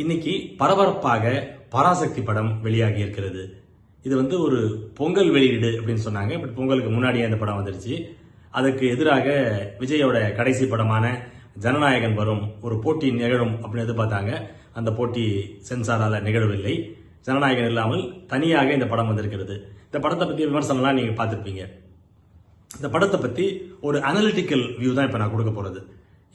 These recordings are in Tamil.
இன்னைக்கு பரபரப்பாக பராசக்தி படம் வெளியாகி இருக்கிறது. இது வந்து ஒரு பொங்கல் வெளியீடு அப்படின்னு சொன்னாங்க. பட் பொங்கலுக்கு முன்னாடியே அந்த படம் வந்துருச்சு. அதுக்கு எதிராக விஜயோட கடைசி படமான ஜனநாயகன் வரும் ஒரு போட்டி நிகழும் அப்படின்னு எதிர்பார்த்தாங்க. அந்த போட்டி சென்சாரால் நிகழவில்லை. ஜனநாயகன் இல்லாமல் தனியாக இந்த படம் வந்திருக்கிறது. இந்த படத்தை பற்றி விமர்சனம்லாம் நீங்கள் பார்த்துருப்பீங்க. இந்த படத்தை பற்றி ஒரு அனலிட்டிக்கல் வியூ தான் இப்போ நான் கொடுக்க போகிறது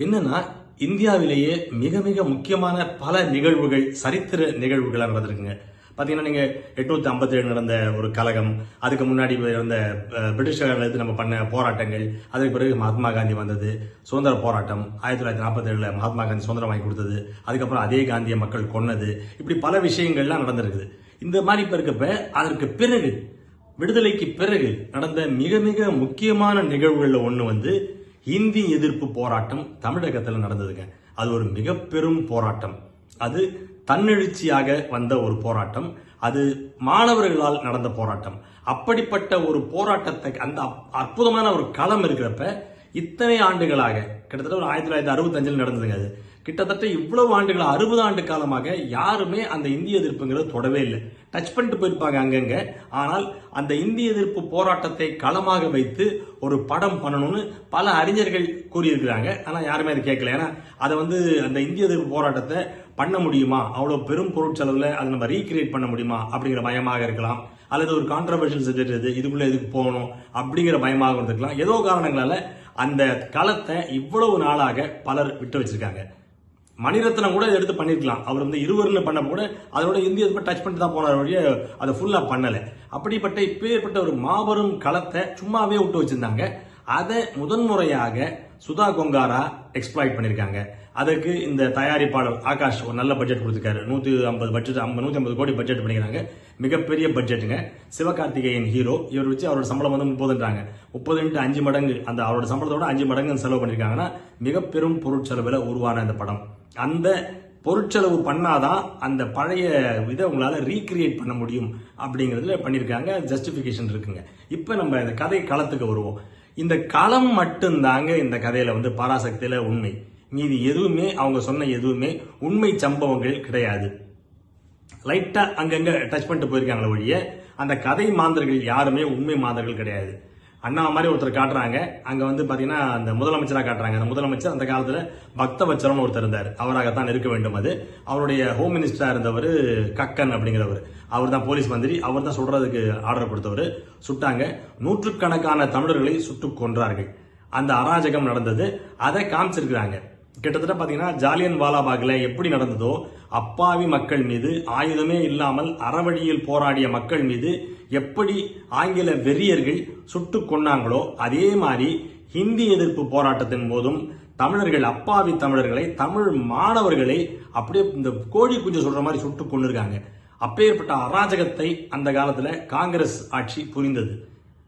என்னென்னா இந்தியாவிலேயே மிக மிக முக்கியமான பல நிகழ்வுகள் சரித்திர நிகழ்வுகளாக நடந்திருக்குங்க. பார்த்தீங்கன்னா நீங்கள் எட்நூத்தி ஐம்பத்தேழு நடந்த ஒரு கலகம் அதுக்கு முன்னாடி இருந்த அஹ், பிரிட்டிஷார்ல நம்ம பண்ண போராட்டங்கள் அதுக்கு பிறகு மகாத்மா காந்தி வந்தது சுதந்திர போராட்டம் ஆயிரத்தி தொள்ளாயிரத்தி நாற்பத்தேழில் மகாத்மா காந்தி சுதந்திரம் வாங்கி கொடுத்தது அதுக்கப்புறம் அதே காந்திய மக்கள் கொன்னது இப்படி பல விஷயங்கள்லாம் நடந்திருக்குது. இந்த மாதிரி இப்போ இருக்கப்ப அதற்கு பிறகு விடுதலைக்கு பிறகு நடந்த மிக மிக முக்கியமான நிகழ்வுகளில் ஒன்று வந்து இந்தி எதிர்ப்பு போராட்டம் தமிழகத்தில் நடந்ததுங்க. அது ஒரு மிக பெரும் போராட்டம். அது தன்னெழுச்சியாக வந்த ஒரு போராட்டம். அது மாணவர்களால் நடந்த போராட்டம். அப்படிப்பட்ட ஒரு போராட்டத்தை அந்த அப்- அற்புதமான ஒரு களம் இருக்கிறப்ப இத்தனை ஆண்டுகளாக கிட்டத்தட்ட ஒரு ஆயிரத்தி தொள்ளாயிரத்தி அறுபத்தஞ்சில் நடந்ததுங்க அது. கிட்டத்தட்ட இவ்வளவு ஆண்டுகள் அறுபது ஆண்டு காலமாக யாருமே அந்த இந்திய எதிர்ப்புங்களை தொடவே இல்லை. டச் பண்ணிட்டு போயிருப்பாங்க அங்கங்க. ஆனால் அந்த இந்திய எதிர்ப்பு போராட்டத்தை களமாக வைத்து ஒரு படம் பண்ணணும்னு பல அறிஞர்கள் கூறியிருக்கிறாங்க. ஆனால் யாருமே அதை கேட்கல. ஏன்னா அதை வந்து அந்த இந்திய எதிர்ப்பு போராட்டத்தை பண்ண முடியுமா? அவ்வளோ பெரும் பொருட்செலவில் அதை நம்ம ரீக்ரியேட் பண்ண முடியுமா? அப்படிங்கிற பயமாக இருக்கலாம். அல்லது ஒரு கான்ட்ரவர்ஷியல் சப்ஜெக்ட் இது இதுக்குள்ளே எதுக்கு போகணும்? அப்படிங்கிற பயமாக இருந்திருக்கலாம் ஏதோ காரணங்களால் அந்த களத்தை இவ்வளவு நாளாக பலர் விட்டு வச்சிருக்காங்க. மணிரத்னம் கூட இதை எடுத்து பண்ணியிருக்கலாம் அவர் வந்து இருவர்னு பண்ண கூட அதோட இந்திய டச் பண்ணிட்டு தான் போனார் வழிய அதை ஃபுல்லாக பண்ணலை. அப்படிப்பட்ட இப்பேற்பட்ட ஒரு மாபெரும் களத்தை சும்மாவே விட்டு வச்சிருந்தாங்க. அதை முதன்முறையாக சுதா கொங்காரா எக்ஸ்ப்ளாய்ட் பண்ணியிருக்காங்க அதுக்கு இந்த தயாரிப்பாளர் ஆகாஷ் ஒரு நல்ல பட்ஜெட் கொடுத்துருக்காரு. நூற்றி ஐம்பது பட்ஜெட் நூத்தி ஐம்பது கோடி பட்ஜெட் பண்ணிக்கிறாங்க. மிகப்பெரிய பட்ஜெட்டுங்க சிவகார்த்திகேயன் ஹீரோ இவர் வச்சு அவரோட சம்பளம் வந்து முப்பதுன்றாங்க முப்பது இன்ட்டு அஞ்சு மடங்கு. அந்த அவரோட சம்பளத்தோட அஞ்சு மடங்கு செலவு பண்ணியிருக்காங்கன்னா மிக பெரும் உருவான அந்த படம். அந்த பொருட்செலவு பண்ணாதான் அந்த பழைய இதை உங்களால் ரீக்ரியேட் பண்ண முடியும் அப்படிங்கிறதுல பண்ணியிருக்காங்க ஜஸ்டிஃபிகேஷன் இருக்குங்க. இப்போ நம்ம இந்த கதை களத்துக்கு வருவோம். இந்த களம் மட்டும்தாங்க இந்த கதையில் வந்து பாராசக்தியில் உண்மை. மீதி எதுவுமே அவங்க சொன்ன எதுவுமே உண்மை சம்பவங்கள் கிடையாது. லைட்டாக அங்கங்கே டச் பண்ணிட்டு போயிருக்காங்களே ஒழிய அந்த கதை மாந்தர்கள் யாருமே உண்மை மாந்தர்கள் கிடையாது. அண்ணா மாதிரி ஒருத்தர் காட்டுறாங்க. அங்கே வந்து பார்த்தீங்கன்னா அந்த முதலமைச்சராக காட்டுறாங்க. அந்த முதலமைச்சர் அந்த காலத்தில் பக்தவச்சரம் ஒருத்தர் இருந்தார். அவராகத்தான் இருக்க வேண்டும் அது. அவருடைய ஹோம் மினிஸ்டராக இருந்தவர் கக்கன் அப்படிங்கிறவர். அவர் தான் போலீஸ் மந்திரி. அவர் தான் சுடுறதுக்கு ஆர்டர் கொடுத்தவர். சுட்டாங்க. நூற்றுக்கணக்கான தமிழர்களை சுட்டு கொன்றார்கள். அந்த அராஜகம் நடந்தது. அதை காமிச்சிருக்கிறாங்க. கிட்டத்தட்ட பார்த்தீங்கன்னா ஜாலியன் வாலாபாகில் எப்படி நடந்ததோ அப்பாவி மக்கள் மீது ஆயுதமே இல்லாமல் அறவழியில் போராடிய மக்கள் மீது எப்படி ஆங்கில வெறியர்கள் சுட்டு கொன்னாங்களோ அதே மாதிரி ஹிந்தி எதிர்ப்பு போராட்டத்தின் போதும் தமிழர்கள் அப்பாவி தமிழர்களை தமிழ் மாணவர்களை அப்படியே இந்த கோழி குஞ்சு சொல்ற மாதிரி சுட்டு கொண்டிருக்காங்க அப்பேற்பட்ட அராஜகத்தை அந்த காலத்தில் காங்கிரஸ் ஆட்சி புரிந்தது.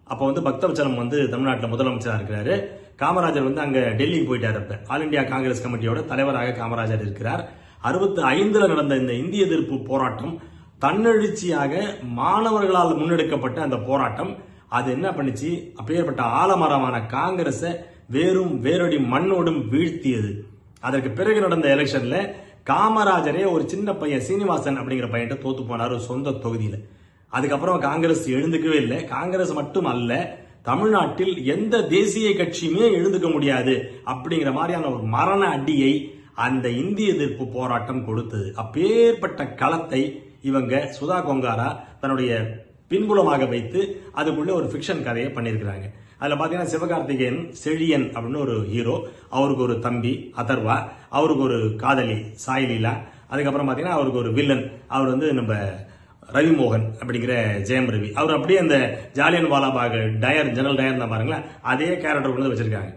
அப்போ வந்து பக்தவச்சலம் வந்து தமிழ்நாட்டில் முதலமைச்சராக இருக்கிறாரு. காமராஜர் வந்து அங்க டெல்லிக்கு போயிட்டார் அப்ப. ஆல் இந்தியா காங்கிரஸ் கமிட்டியோட தலைவராக காமராஜர் இருக்கிறார். அறுபத்தி ஐந்துல நடந்த இந்த இந்திய எதிர்ப்பு போராட்டம் தன்னெழுச்சியாக மாணவர்களால் முன்னெடுக்கப்பட்ட அந்த போராட்டம். அது என்ன பண்ணுச்சு? அப்பேற்பட்ட ஆலமரமான காங்கிரஸை வேறும் வேரடி மண்ணோடும் வீழ்த்தியது. அதற்கு பிறகு நடந்த எலெக்ஷன்ல காமராஜரே ஒரு சின்ன பையன் சீனிவாசன் அப்படிங்கிற பையன்கிட்ட தோத்து போனார் ஒரு சொந்த தொகுதியில். அதுக்கப்புறம் காங்கிரஸ் எழுந்துக்கவே இல்லை. காங்கிரஸ் மட்டும் அல்ல தமிழ்நாட்டில் எந்த தேசிய கட்சியுமே எழுந்துக்க முடியாது அப்படிங்கிற மாதிரியான ஒரு மரண அடியை அந்த இந்திய எதிர்ப்பு போராட்டம் கொடுத்தது. அப்பேற்பட்ட களத்தை இவங்க சுதா கொங்காரா தன்னுடைய பின்புலமாக வைத்து அதுக்குள்ளே ஒரு ஃபிக்ஷன் கதையை பண்ணியிருக்கிறாங்க. அதில் பார்த்தீங்கன்னா சிவகார்த்திகேயன் செழியன் அப்படின்னு ஒரு ஹீரோ அவருக்கு ஒரு தம்பி அதர்வா அவருக்கு ஒரு காதலி சாய்லீலா அதுக்கப்புறம் பார்த்தீங்கன்னா அவருக்கு ஒரு வில்லன் அவர் வந்து நம்ம ரவிமோகன் அப்படிங்கிற ஜெயம் ரவி. அவர் அப்படியே அந்த ஜாலியன் வாலாபாக் டயர் ஜெனரல் டயர் தான் பாருங்களேன் அதே கேரக்டர் கொண்டு வச்சுருக்காங்க வச்சிருக்காங்க.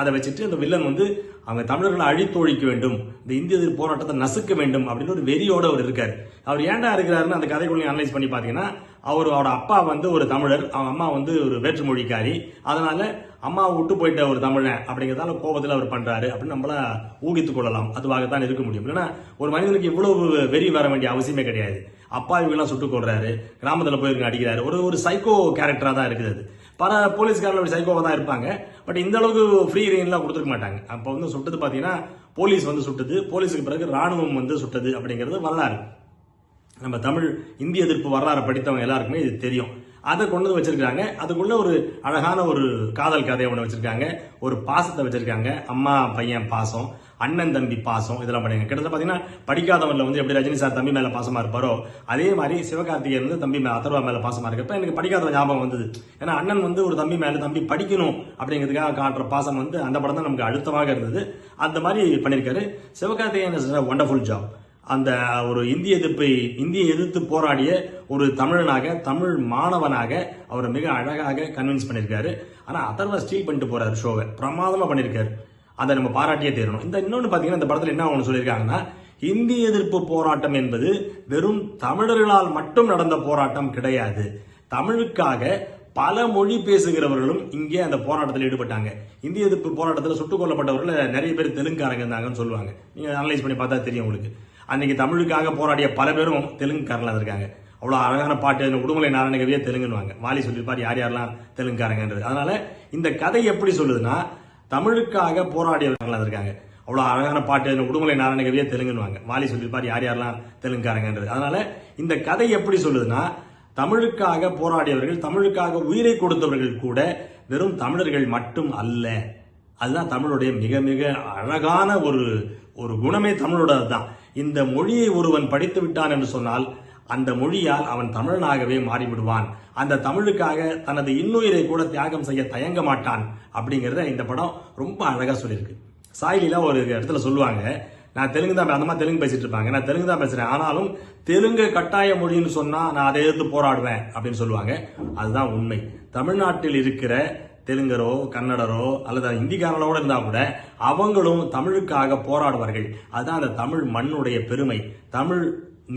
அதை வச்சுட்டு அந்த வில்லன் வந்து அவங்க தமிழர்களை அழித்தொழிக்க வேண்டும் இந்த இந்திய எதிர்ப்பு போராட்டத்தை நசுக்க வேண்டும் அப்படின்னு ஒரு வெறியோட அவர் இருக்கார். அவர் ஏன்டா இருக்கிறாருன்னு அந்த கதைக்குள்ள அனலைஸ் பண்ணி பார்த்தீங்கன்னா அவர் அவரோட அப்பா வந்து ஒரு தமிழர் அவங்க அம்மா வந்து ஒரு வேற்றுமொழிக்காரி. அதனால அம்மா விட்டு போயிட்ட ஒரு தமிழன் அப்படிங்கிறதால கோபத்தில் அவர் பண்ணுறாரு அப்படின்னு நம்மளா ஊகித்துக் கொள்ளலாம். அதுவாகத்தான் இருக்க முடியும். இல்லைன்னா ஒரு மனிதனுக்கு இவ்வளவு வெறி வர வேண்டிய அவசியமே கிடையாது. அப்பா இவங்கெல்லாம் சுட்டுக் கொள்றாரு கிராமத்தில் போய் அடிக்கிறாரு. ஒரு ஒரு சைக்கோ கேரக்டராக தான் இருக்குது அது. பல போலீஸ்காரர்கள் அப்படி சைக்கோவாக தான் இருப்பாங்க. பட் இந்த அளவுக்கு ஃப்ரீ ரெயின்லாம் கொடுத்துருக்க மாட்டாங்க. அப்போ வந்து சுட்டது பார்த்தீங்கன்னா போலீஸ் வந்து சுட்டது. போலீஸுக்கு பிறகு ராணுவம் வந்து சுட்டது அப்படிங்கிறது வரலாறு. நம்ம தமிழ் இந்திய எதிர்ப்பு வரலாறு படித்தவங்க எல்லாருக்குமே இது தெரியும். அதை கொண்டு வந்து வச்சிருக்காங்க. அதுக்குள்ள ஒரு அழகான ஒரு காதல் கதையை ஒன்று வச்சிருக்காங்க. ஒரு பாசத்தை வச்சிருக்காங்க. அம்மா பையன் பாசம் அண்ணன் தம்பி பாசம் இதெல்லாம் பண்ணுங்க. கிட்டத்தட்ட பார்த்தீங்கன்னா படிக்காதவனில் வந்து எப்படி ரஜினி சார் தம்பி மேலே பாசமாக இருப்பாரோ அதே மாதிரி சிவகார்த்திகேயன் வந்து தம்பி மேலே அத்தர்வா மேலே பாசமாக இருக்கப்ப எனக்கு படிக்காத ஞாபகம் வந்தது. ஏன்னா அண்ணன் வந்து ஒரு தம்பி மேலே தம்பி படிக்கணும் அப்படிங்கிறதுக்காக காட்டுற பாசம் வந்து அந்த படம் தான் நமக்கு அழுத்தமாக இருந்தது. அந்த மாதிரி பண்ணியிருக்காரு. சிவகார்த்திகேயன் ஒண்டர்ஃபுல் ஜாப் அந்த ஒரு இந்திய எதிர்ப்பை இந்திய எதிர்த்து போராடிய ஒரு தமிழனாக தமிழ் மாணவனாக அவரை மிக அழகாக கன்வின்ஸ் பண்ணியிருக்காரு. ஆனால் அதர்வா ஸ்டீல் பண்ணிட்டு போறாரு ஷோவை. பிரமாதமாக பண்ணியிருக்காரு. அதை நம்ம பாராட்டியே தேரணும். இந்த இன்னொன்று பார்த்தீங்கன்னா இந்த படத்தில் என்ன ஒன்று சொல்லியிருக்காங்கன்னா இந்திய எதிர்ப்பு போராட்டம் என்பது வெறும் தமிழர்களால் மட்டும் நடந்த போராட்டம் கிடையாது. தமிழுக்காக பல மொழி பேசுகிறவர்களும் இங்கே அந்த போராட்டத்தில் ஈடுபட்டாங்க. இந்திய எதிர்ப்பு போராட்டத்தில் சுட்டுக் கொல்லப்பட்டவர்கள் நிறைய பேர் தெலுங்காரங்க இருந்தாங்கன்னு சொல்லுவாங்க. நீங்கள் அனலைஸ் பண்ணி பார்த்தா தெரியும் உங்களுக்கு. அன்னைக்கு தமிழுக்காக போராடிய பல பேரும் தெலுங்குக்காரங்களா இருக்காங்க அவ்வளோ அழகான பாட்டு இந்த உடுமலை நாராயணகவியே தெலுங்குன்னுவாங்க. வாலி சொல்லியிருப்பார் யார் யாரெல்லாம் தெலுங்குக்காரங்கன்றது. அதனால இந்த கதை எப்படி சொல்லுதுன்னா தமிழுக்காக போராடியவர்களாக இருக்காங்க அவ்வளோ அழகான பாட்டு இந்த உடுமலை நாராயணகவியே தெலுங்குன்னுவாங்க. வாலி சொல்லியிருப்பார் யார் யாரெல்லாம் தெலுங்குக்காரங்கன்றது. அதனால இந்த கதை எப்படி சொல்லுதுன்னா தமிழுக்காக போராடியவர்கள் தமிழுக்காக உயிரை கொடுத்தவர்கள் கூட வெறும் தமிழர்கள் மட்டும் அல்ல. அதுதான் தமிழுடைய மிக மிக அழகான ஒரு ஒரு குணமே தமிழோட தான் இந்த மொழியை ஒருவன் படித்து விட்டான் என்று சொன்னால் அந்த மொழியால் அவன் தமிழனாகவே மாறிவிடுவான். அந்த தமிழுக்காக தனது இன்னுயிரை கூட தியாகம் செய்ய தயங்க மாட்டான் அப்படிங்கிறத இந்த படம் ரொம்ப அழகாக சொல்லியிருக்கு. சாயிலில ஒரு இடத்துல சொல்லுவாங்க நான் தெலுங்கு தான் அந்த மாதிரி தெலுங்கு பேசிட்டு இருப்பாங்க. நான் தெலுங்கு தான் பேசுறேன். ஆனாலும் தெலுங்கு கட்டாய மொழின்னு சொன்னா நான் அதை எதிர்த்து போராடுவேன் அப்படின்னு சொல்லுவாங்க. அதுதான் உண்மை. தமிழ்நாட்டில் இருக்கிற தெலுங்கரோ கன்னடரோ அல்லது இந்திக்காரனோட இருந்தால் கூட அவங்களும் தமிழுக்காக போராடுவார்கள். அதுதான் அந்த தமிழ் மண்ணுடைய பெருமை. தமிழ்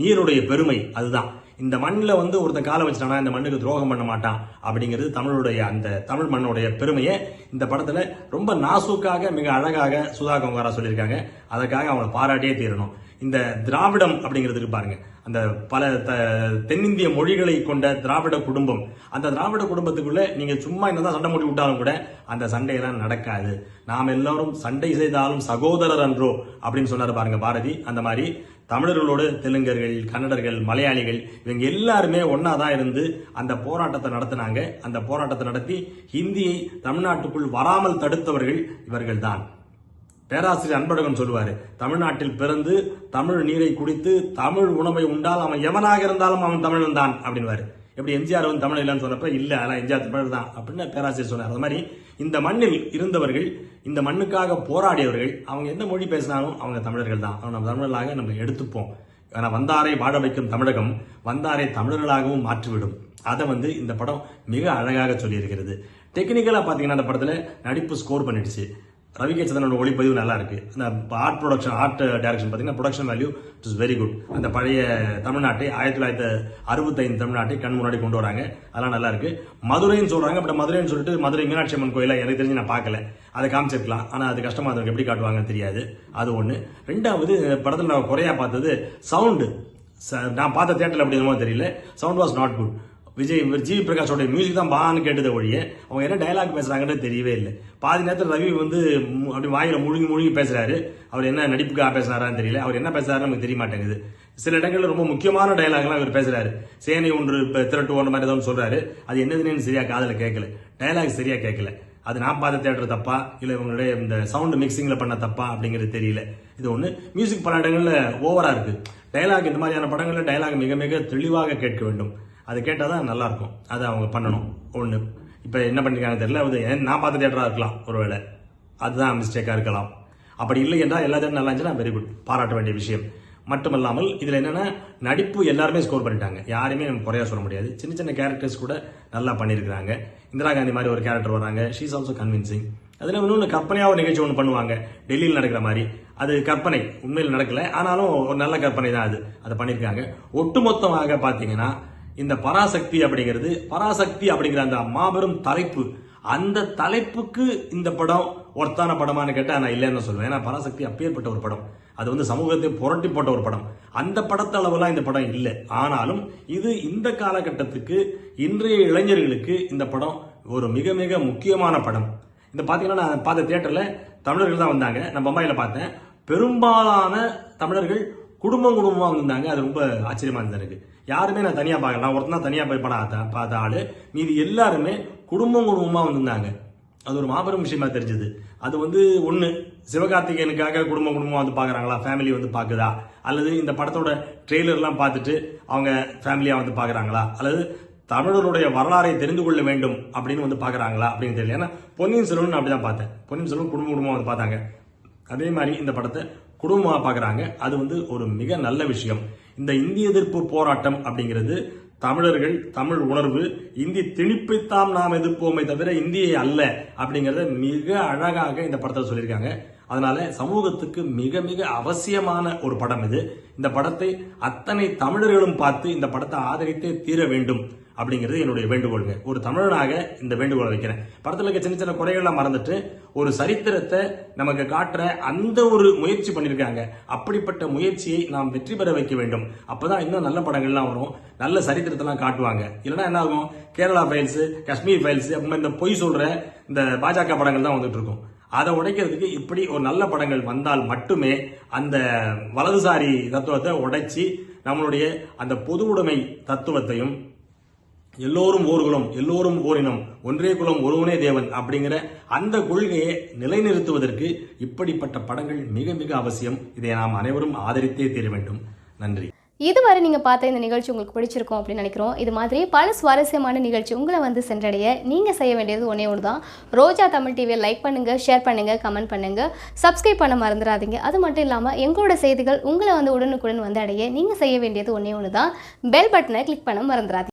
நீருடைய பெருமை அதுதான். இந்த மண்ணில் வந்து ஒருத்தன் காலை வச்சிட்டானா இந்த மண்ணுக்கு துரோகம் பண்ண மாட்டான் அப்படிங்கிறது தமிழுடைய அந்த தமிழ் மண்ணுடைய பெருமையை இந்த படத்தில் ரொம்ப நாசூக்காக மிக அழகாக சுதா கங்காரா சொல்லியிருக்காங்க. அதற்காக அவங்களை பாராட்டியே தீரணும். இந்த திராவிடம் அப்படிங்கிறது பாருங்க. அந்த பல த- தென்னிந்திய மொழிகளை கொண்ட திராவிட குடும்பம். அந்த திராவிட குடும்பத்துக்குள்ள நீங்க சும்மா என்னதான் சண்டை மூடி விட்டாலும் கூட அந்த சண்டையெல்லாம் நடக்காது. நாம் எல்லாரும் சண்டை செய்தாலும் சகோதரர் அன்றோ அப்படின்னு சொன்னார் பாருங்க பாரதி. அந்த மாதிரி தமிழர்களோடு தெலுங்கர்கள் கன்னடர்கள் மலையாளிகள் இவங்க எல்லாருமே ஒன்றா தான் இருந்து அந்த போராட்டத்தை நடத்தினாங்க. அந்த போராட்டத்தை நடத்தி ஹிந்தியை தமிழ்நாட்டுக்குள் வராமல் தடுத்தவர்கள் இவர்கள் தான். பேராசிரியர் அன்பழகன் சொல்லுவார் தமிழ்நாட்டில் பிறந்து தமிழ் நீரை குடித்து தமிழ் உணவை உண்டால் அவன் எவனாக இருந்தாலும் அவன் தமிழன் தான் அப்படின்வாரு எப்படி எம்ஜிஆர் வந்து தமிழ் இல்லைன்னு சொன்னப்ப இல்லை அதெல்லாம் எம்ஜிஆர் தமிழர் தான் அப்படின்னு பேராசிரியர் சொன்னார். அது மாதிரி இந்த மண்ணில் இருந்தவர்கள் இந்த மண்ணுக்காக போராடியவர்கள் அவங்க எந்த மொழி பேசினாலும் அவங்க தமிழர்கள் தான். அவங்க நம்ம தமிழர்களாக நம்ம எடுத்துப்போம். ஆனால் வந்தாரை வாழ வைக்கும் தமிழகம் வந்தாரை தமிழர்களாகவும் மாற்றிவிடும். அதை வந்து இந்த படம் மிக அழகாக சொல்லியிருக்கிறது. டெக்னிக்கலாக பார்த்தீங்கன்னா அந்த படத்தில் நடிப்பு ஸ்கோர் பண்ணிடுச்சு. ரவி சந்திரனோட ஒளிப்பதிவு நல்லா இருக்கு அந்த ஆர்ட் ப்ரொடக்ஷன் ஆர்ட் டைரக்ஷன் பார்த்தீங்கன்னா production value is very good அந்த பழைய தமிழ்நாட்டை ஆயிரத்தி தொள்ளாயிரத்தி அறுபத்தைந்து தமிழ்நாட்டை கண் முன்னாடி கொண்டு வராங்க. அதெல்லாம் நல்லா இருக்கு மதுரைன்னு சொல்றாங்க பட் மதுரைன்னு சொல்லிட்டு மதுரை மீனாட்சி அம்மன் கோயிலாக எனக்கு தெரிஞ்சு நான் பார்க்கல. அதை காமிச்சிருக்கலாம். ஆனால் அது கஷ்டமாக இருக்கு. எப்படி காட்டுவாங்கன்னு தெரியாது. அது ஒன்று ரெண்டாவது படத்தில் நான் குறையா பார்த்தது சவுண்டு நான் பார்த்த தேட்டரில் அப்படி என்னமோ தெரியல. Sound was not good Vijay ji. GV பிரகாஷோட music தான் பான்னு கேட்டதை ஒழிய அவங்க என்ன டயலாக் பேசுகிறாங்கன்னு தெரியவே இல்லை. பாதி நேரத்தில் ரவி வந்து அப்படி வாயில் முழுங்கி முழுங்கி பேசுகிறாரு அவர் என்ன நடிப்புக்காக பேசுகிறாரான்னு தெரியல. அவர் என்ன பேசுகிறாருன்னு நமக்கு தெரிய மாட்டேங்குது சில இடங்களில் ரொம்ப முக்கியமான டயலாக்லாம் இவர் பேசுகிறாரு சேனை ஒன்று இப்போ திரட்டு ஒன்று மாதிரி ஏதோ சொல்கிறாரு அது என்னதுன்னு சரியாக காதில் கேட்கல டயலாக் சரியாக கேட்கல அது நான் பார்த்த தேட்டர் தப்பா? இல்லை இவங்களுடைய இந்த சவுண்டு மிக்சிங்கில் பண்ண தப்பா? அப்படிங்கிறது தெரியல. இது ஒன்று மியூசிக் பல இடங்களில் ஓவராக இருக்குது டயலாக் இந்த மாதிரியான படங்களில் டயலாக் மிக மிக தெளிவாக கேட்க வேண்டும். அது கேட்டால் தான் நல்லாயிருக்கும் அதை அவங்க பண்ணணும். ஒன்று இப்போ என்ன பண்ணியிருக்காங்கன்னு தெரியல. அது ஏன் நான் பார்த்த தேட்டராக இருக்கலாம். ஒருவேளை. அதுதான் மிஸ்டேக்காக இருக்கலாம். அப்படி இல்லை என்றால் எல்லா தேட்டரும் நல்லா இருந்துச்சுன்னா வெரி குட் பாராட்ட வேண்டிய விஷயம். மட்டுமல்லாமல் இதில் என்னென்னா நடிப்பு எல்லாருமே ஸ்கோர் பண்ணிட்டாங்க. யாருமே நம்ம குறையாக சொல்ல முடியாது. சின்ன சின்ன கேரக்டர்ஸ் கூட நல்லா பண்ணியிருக்கிறாங்க இந்திரா காந்தி மாதிரி ஒரு கேரக்டர் வராங்க. ஷீஸ் ஆல்சோ கன்வின்சிங் அதில் இன்னொன்று கற்பனையாக ஒரு நிகழ்ச்சி ஒன்று பண்ணுவாங்க. டெல்லியில் நடக்கிற மாதிரி. அது கற்பனை. உண்மையில் நடக்கல. ஆனாலும் ஒரு நல்ல கற்பனை தான் அது. அதை பண்ணியிருக்காங்க ஒட்டுமொத்தமாக பார்த்தீங்கன்னா இந்த பராசக்தி அப்படிங்கிறது பராசக்தி அப்படிங்கிற அந்த மாபெரும் தலைப்பு அந்த தலைப்புக்கு இந்த படம் ஒர்த்தான படமான்னு கேட்டால் நான் இல்லைன்னு சொல்லுவேன். ஏன்னா பராசக்தி அப்பேற்பட்ட ஒரு படம். அது வந்து சமூகத்தை புரட்டி போட்ட ஒரு படம். அந்த படத்த அளவுலாம் இந்த படம் இல்லை. ஆனாலும் இது இந்த காலகட்டத்துக்கு இன்றைய இளைஞர்களுக்கு இந்த படம் ஒரு மிக மிக முக்கியமான படம். இந்த பார்த்தீங்கன்னா நான் பார்த்த தியேட்டரில் தமிழர்கள் தான் வந்தாங்க. நான் பம்பாயில் பார்த்தேன். பெரும்பாலான தமிழர்கள் குடும்பம் குடும்பமாக வந்திருந்தாங்க. அது ரொம்ப ஆச்சரியமாக இருந்தது எனக்கு. யாருமே நான் தனியாக பார்க்கல. நான் ஒருத்தன் தனியாக போய் படம் பார்த்த ஆள். மீதி எல்லாருமே குடும்பம் குடும்பமாக வந்திருந்தாங்க. அது ஒரு மாபெரும் விஷயமா தெரிஞ்சது. அது வந்து ஒன்று சிவகார்த்திகேயனுக்காக குடும்பம் குடும்பமாக வந்து பார்க்குறாங்களா? ஃபேமிலி வந்து பார்க்குதா? அல்லது இந்த படத்தோட ட்ரெய்லர்லாம் பார்த்துட்டு அவங்க ஃபேமிலியாக வந்து பார்க்குறாங்களா? அல்லது தமிழருடைய வரலாறை தெரிந்து கொள்ள வேண்டும் அப்படின்னு வந்து பார்க்குறாங்களா? அப்படின்னு தெரியல. ஏன்னா பொன்னியின் செல்வன் அப்படி தான் பார்த்தேன். பொன்னியின் செல்வன் குடும்ப குடும்பம் வந்து பார்த்தாங்க. அதே மாதிரி இந்த படத்தை குடும்பமாக பார்க்குறாங்க அது வந்து ஒரு மிக நல்ல விஷயம். இந்த இந்திய எதிர்ப்பு போராட்டம் அப்படிங்கிறது தமிழர்கள் தமிழ் உணர்வு இந்தி திணிப்பைத்தாம் நாம் எதிர்ப்போமே தவிர இந்தியை அல்ல அப்படிங்கிறத மிக அழகாக இந்த படத்தில் சொல்லியிருக்காங்க. அதனால சமூகத்துக்கு மிக மிக அவசியமான ஒரு படம் இது. இந்த படத்தை அத்தனை தமிழர்களும் பார்த்து இந்த படத்தை ஆதரித்தே தீர வேண்டும். அப்படிங்கிறது என்னுடைய வேண்டுகோளுங்க. ஒரு தமிழனாக இந்த வேண்டுகோளை வைக்கிறேன். படத்தில் இருக்க சின்ன சின்ன குறைகள்லாம் மறந்துட்டு ஒரு சரித்திரத்தை நமக்கு காட்டுற அந்த ஒரு முயற்சி பண்ணியிருக்காங்க. அப்படிப்பட்ட முயற்சியை நாம் வெற்றி பெற வைக்க வேண்டும். அப்போதான் இன்னும் நல்ல படங்கள்லாம் வரும். நல்ல சரித்திரத்தெல்லாம் காட்டுவாங்க. இல்லைன்னா என்ன ஆகும்? கேரளா ஃபைல்ஸு காஷ்மீர் ஃபைல்ஸ் அப்புறமா இந்த பொய் சொல்கிற இந்த பாஜக படங்கள் தான் வந்துட்டு இருக்கும். அதை உடைக்கிறதுக்கு இப்படி ஒரு நல்ல படங்கள் வந்தால் மட்டுமே அந்த வலதுசாரி தத்துவத்தை உடைச்சி நம்மளுடைய அந்த பொது உடைமை தத்துவத்தையும் எல்லோரும் ஓர்குலம் எல்லோரும் ஓரினம் ஒன்றே குலம் ஒருவனே தேவன் அப்படிங்கிற அந்த கொள்கையை நிலைநிறுத்துவதற்கு இப்படிப்பட்ட படங்கள் மிக மிக அவசியம். இதை நாம் அனைவரும் ஆதரித்தே தீர வேண்டும். நன்றி. இதுவரை நீங்கள் பார்த்த இந்த நிகழ்ச்சி உங்களுக்கு பிடிச்சிருக்கும் அப்படின்னு நினைக்கிறோம். இது மாதிரி பல சுவாரஸ்யமான நிகழ்ச்சி உங்களை வந்து சென்றடைய நீங்கள் செய்ய வேண்டியது ஒன்றே ஒன்று தான் ரோஜா தமிழ் டிவியை லைக் பண்ணுங்கள் ஷேர் பண்ணுங்கள் கமெண்ட் பண்ணுங்கள் சப்ஸ்கிரைப் பண்ண மறந்துடாதீங்க. அது மட்டும் இல்லாமல் எங்களோட செய்திகள் உங்களை வந்து உடனுக்குடன் வந்து அடைய நீங்கள் செய்ய வேண்டியது ஒன்றே ஒன்று தான் பெல் பட்டனை கிளிக் பண்ண மறந்துடாதீங்க.